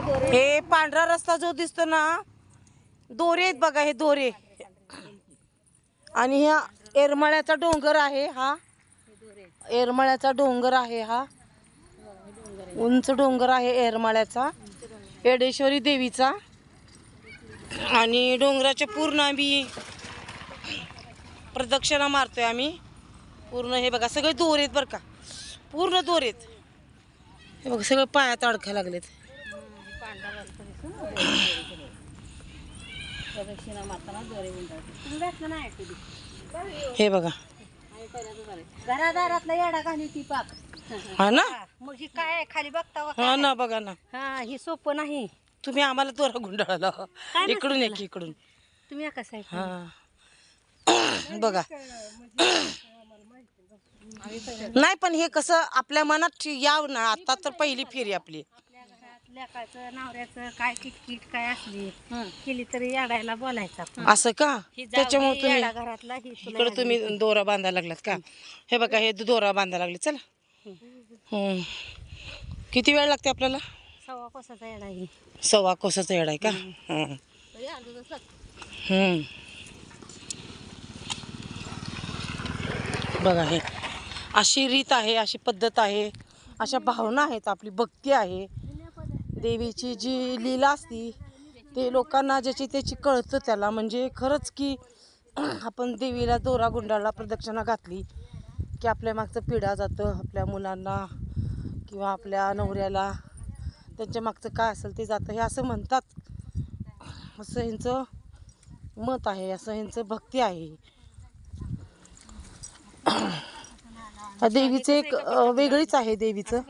हे पांढरा रस्ता जो दिसतो ना दोरे आहेत बघा हे दोरे. आणि ह्या एरमळ्याचा डोंगर आहे हा. एरमळ्याचा डोंगर आहे हा. उंच डोंगर आहे एरमळ्याचा येडेश्वरी देवीचा. आणि डोंगराच्या पूर्ण आम्ही प्रदक्षिणा मारतोय आम्ही. पूर्ण हे बघा सगळे दोर आहेत बरं का. पूर्ण दोर आहेत. हे बघा सगळं पायात अडकायला लागलेत पांढरा रस्ता दिसतो ना दोरे प्रदक्षिणा मारताना दोरे गुंडाळते तुम्ही बसलं नाही कधी हे बघा. घरादारातला येडा घाली ती पाक? हा ना? मग ही काय आहे? खाली बघता हा ना बघा ना. हा ही सोपं नाही. तुम्ही आम्हाला दोरा गुंडाळला. इकडून एक इकडून. तुम्ही कसं आहे हा. बघा. नाही पण हे कसं आपल्या मनात याव ना आता तर पहिली फेरी आपली. लेकाचं नवऱ्याचं काय किटकिट काय असली केली तरी येडायला बोलायचं. असं का? त्याच्यामुळे तुम्ही येडा घरातला ही तुला इकडे तुम्ही दोरा बांधायला लागलात का? हे बघा हे दोरा बांधायला लागले. चला. हम्म. किती वेळ लागते आपल्याला? सव्वा कोसाचा येडा ही सव्वा कोसाचा येड आहे का? हम्म. हम्म. बघा हे. अशी रीत आहे अशी पद्धत आहे. अशा भावना आहेत आपली भक्ती आहे. देवीची जी लीला असती ते लोकांना ज्याची त्याची कळतं त्याला. म्हणजे खरंच की आपण देवीला दोरा गुंडाळला प्रदक्षिणा घातली की आपल्या मागचं पिढा जातं आपल्या मुलांना किंवा आपल्या नवऱ्याला. त्यांच्या मागचं काय असेल ते जातं. हे असं म्हणतात. असं ह्यांचं मत आहे असं ह्यांचं भक्ती आहे. देवीचं एक वेगळीच आहे देवीचं.